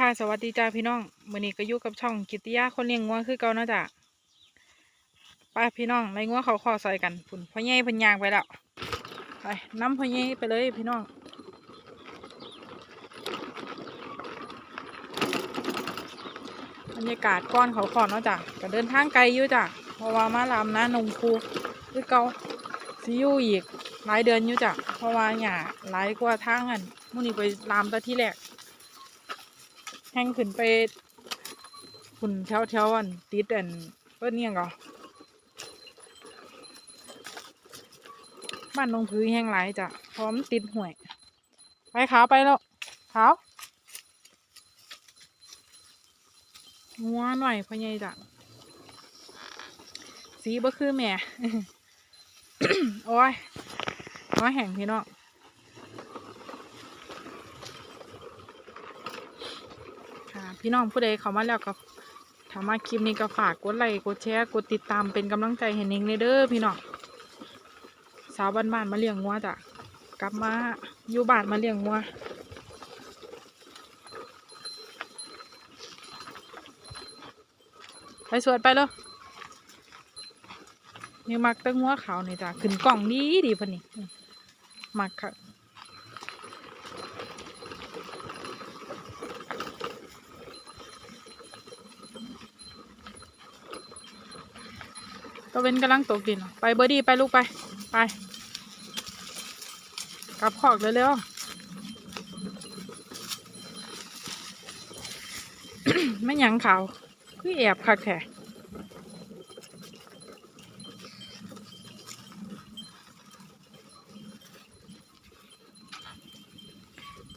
ค่ะสวัสดีจ้าพี่น้องมือนี้ก็อยู่กับช่องกิติยาคนเลี้ยงงัวคือเก่านาะจ้ะป้าพี่น้องไล่งัวเขาคอซอยกันพุ่นพ่อใหญ่พิ่นยางไปแล้วไปน้ำพ่อใหญ่ไปเลยพี่น้องบรรยากาศก้อนเขาขอนเนาะจ้ะก็เดินทางไกลอยู่จ้ะเพราะว่ามาลามนะนงคูคือเก่าสิอยู่อีกหลายเดือนอยู่จ้ะเพราะว่าหญ้าหลายกว่าทางอันมื้อนี้ไปลามต่ที่แรก แห้งขึ้นไปหุ่นแถวๆอันติดอันเพิ่นเนี่ยงก็บ้านนงพื้นแห้งหลจ้ะพร้อมติดห่วย ไปขาวไปแล้วขาวงัวหน่อยพ่อใหญ่จ้ะสีบ่คือแม่ โอ้ยน้อยแห้งพี่น้อง ค่ะ พี่น้องผู้ใดเข้ามาแล้วก็ถ้ามาคลิปนี้ก็ฝากกดไลค์กดแชร์กดติดตามเป็นกำลังใจให้เน่งในเด้อพี่น้องสาวบ้านบ้านมาเลี้ยงงัวจ้ะกลับมาอยู่บ้านมาเลี้ยงงัวไปสวดไปเลยนี่มักตั้งงัวขาวนี่จ้ะขึ้นกล่องดีดีพะนี่อืมมักค่ะ ตะเว้นกำลังตกดิน ไปเบอร์ดี้ไปลูกไป ไป กลับขอกเร็วๆไม่ยังเขาคือแอบคักแท้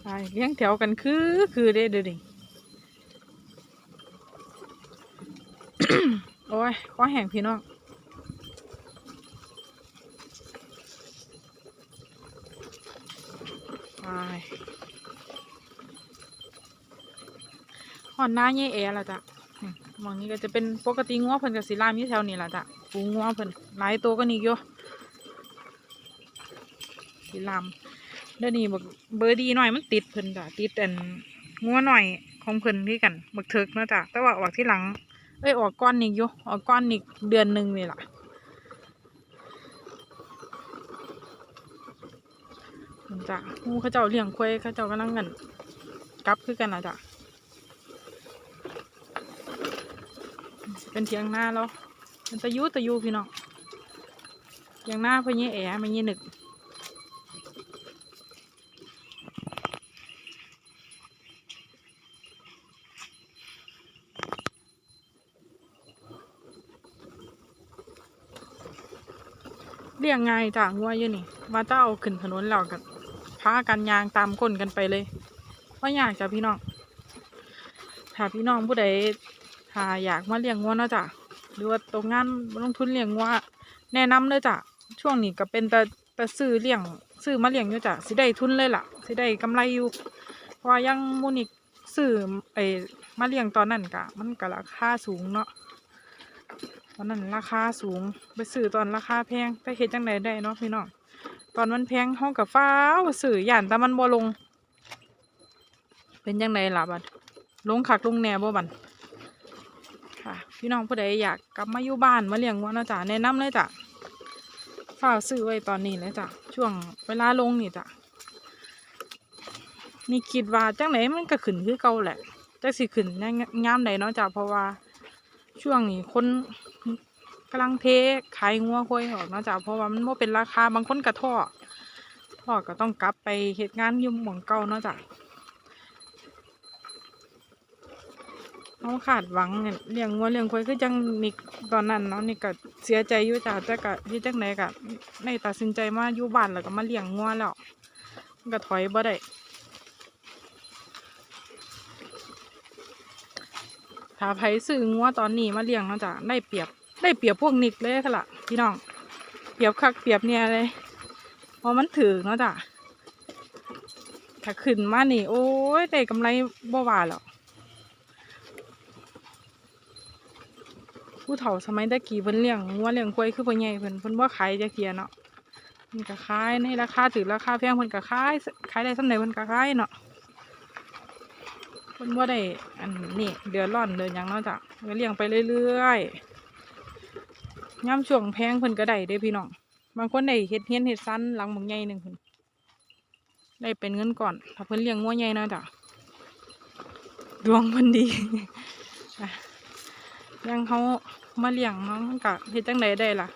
ไปเลี้ยงแถวกันคือคือเด้เดี๋ยวดิโอ้ยข้อแห้งพี่น้อง ไป หอนหน้าเย่แอละจ้ะมองนี้ก็จะเป็นปกติงัวเพิ่นกับสีลามอยู่แถวนี้ละจ้ะปูงัวเพิ่นหลายตัวก็นี่อยู่สีลามเดี๋ยวนี้บักเบอร์ดีหน่อยมันติดเพิ่นจ้ะติดอันงัวหน่อยของเพิ่นที่กันบักเถิกนะจ้ะแต่ว่าออกที่หลังเอ้ยออกก้อนอีกอยู่ออกก้อนอีกเดือนหนึ่งนี่ล่ะนั่น จ้ะหมูเขาเจ้าเลี้ยงควายเขาเจ้ากำลังกันกลับคือกันนะจ้ะเป็นเทียงหน้าแล้วเป็นตะยุตะยูพี่น้องเทียงหน้าพะเยแอะมันเยหนึกเรียงง่ายจ้ะงัวอยู่นี่ว่าจะเอาขึ้นถนนแล้วกันากันยางตามก้นกันไปเลยว่าอยากจ้ะพี่น้องถ้าพี่น้องผู้ใดถ้าอยากมาเลี้ยงงัวเนาะจ้ะหรือว่าตรงงานลงทุนเลี้ยงงัวแนะนำเลยจ้ะช่วงนี้ก็เป็นแต่แต่ซื้อเลี้ยงซื้อมาเลี้ยงอยู่จ้ะสิได้ทุนเลยล่ะสิได้กำไรอยู่เพราะยังมูนิกซื้อไอ้มาเลี้ยงตอนนั้นกะ มันก็ราคาสูงเนาะตอนนั้นราคาสูงไปซื้อตอนราคาแพงแต่เฮ็ดจังไดได้เนาะพี่น้อง ตอนมันแพงห้องกับฟ้าวซื้อหย่านแต่มันบ่ลง เป็นจังไดล่ะบัดลงคักลงแน่บ่บัดค่ะ พี่น้องผู้ใดอยากกลับมาอยู่บ้านมาเลี้ยงวัวนะจ้ะแนะนำเลยจ้ะฝ้ากซื้อไว้ตอนนี้เลยจ้ะช่วงเวลาลงนี่จ้ะนี่คิดว่าจังไดมันก็ขึ้นคือเก่าแหละจักสิขึ้นในงามใดเนาะจ้ะเพราะว่าช่วงนี้คน กำลังเทขายงัวควายออกเนาะจ้ะเพราะว่ามันบ่เป็นราคาบางคนกระท้อท้อก็ต้องกลับไปเหตุงานยุ่หมองเก่าเนาะจ้ะเขาขาดหวังเนี่ยเลี้ยงงัวเลี้ยงควายคือจังนิกตอนนั้นเนาะนี่ก็เสียใจอยู่จ้ะแต่ก็ที่จังไหนก็ในตัดสินใจมาอยู่บ้านแล้วก็มาเลี้ยงงัวแล้วก็ถอยบ่ได้ถ้าไผซื้องัวตอนนี้มาเลี้ยงเนาะจ้ะได้เปรียบ ได้เปรียบพวกนิกเลยค่ะล่ะพี่น้อง เปรียบคักเปรียบเนี่ยเลยพราะมันถือเนาะจ้ะถ้าขึ้นมานี่ โอ้ยได้กำไรบ่ว่าหรอกผู้เฒ่าสมัยตะกี้เพิ่นเลี้ยงงัวเลี้ยงควายคือเพิ่นใหญ่เพิ่นเพิ่นบ่ขายจักเทียเนาะเพิ่นก็ขายในราคาถือราคาแพงเพิ่นก็ขายขายได้ส่ำใดเพิ่นก็ขายเนาะเพิ่นบ่ได้อันนี้เดือดร้อนเดือหยังเนาะจ้ะก็เลี้ยงไปเรื่อยๆ ย่ำช่วงแพงเพิ่นก็ได้เด้พี่น้อง บางคนได้เฮ็ดเฮียนเฮ็ดซันหลังบางใหญ่หนึ่งเพิ่นได้เป็นเงินก่อน ถ้าเพิ่นเลี้ยงงัวใหญ่นะจ้ะดวงเพิ่นดีอะยังเขามาเลี้ยงนาะมันก็เฮ็ดจังไดได้ล่ะ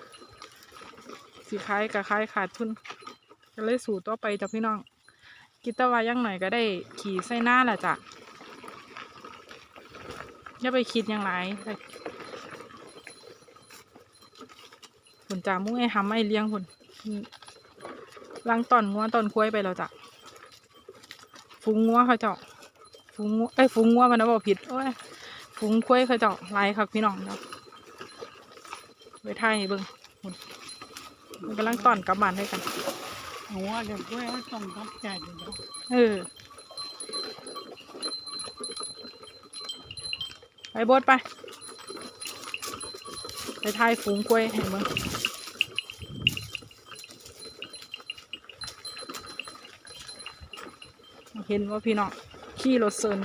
สิขายก็ขายขาดทุนก็เลยสู่ต่อไปจ้ะพี่น้อง กิตวายังหน่อยก็ได้ขี่ใส่หน้าแหละจ้ะอย่าไปคิดอย่างไร ผุนจ่ามุ่งไอ้หำไอ้เลี้ยงผุนลังตอนงัวตอนคุ้ยไปแล้วจ้ะฝูงงัวเขาเจาะฝูงงัวเอ้ยฝูงงัวมันนะบอกผิดโอ้ยฝูงคุ้ยเขาเจาะลายครับพี่น้องเนาะไปท่ายให้เบิ่งพุ่นมันกำลังตอนกลับบ้านด้วยกันหัวเดี๋ยวด้วยต้องรับใจอยู่แล้วเออไปโบดไป ไปทายฝูงกล้วยเห็นมั้งเห็นว่าพี่น้องขี่รถเซิน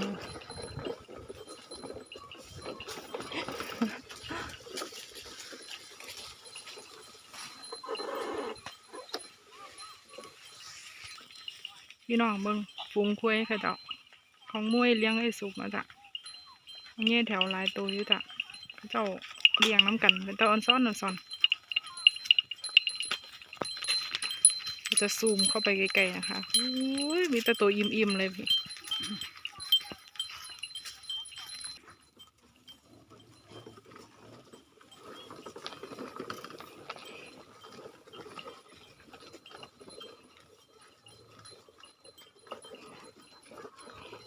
พี่น้องเบิงฝูงกล้วยเขาเจ้าของมวยเลี้ยงไอ้สุกมาจ้ะเงี้ยแถวหลายตัวอยู่จ้ะเจ้า เลี้ยงน้ำกันเป็นตาออนซ้อนออนซ้อนจะซูมเข้าไปไกลๆนะคะอุ้ยมีแต่ตัวอิ่มๆเลยพี่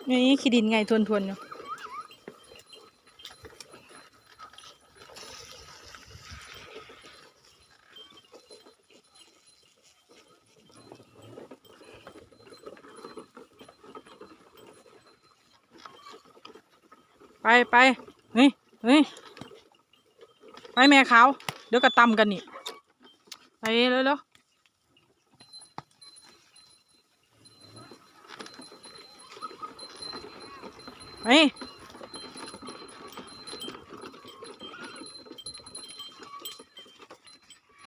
นี่ขี้ดินไงทวนๆอยู่ ไปไปเฮ้ยเฮ้ยไปแม่เขาเดี๋ยวก็ตำกันนี่ไปเร็วๆไป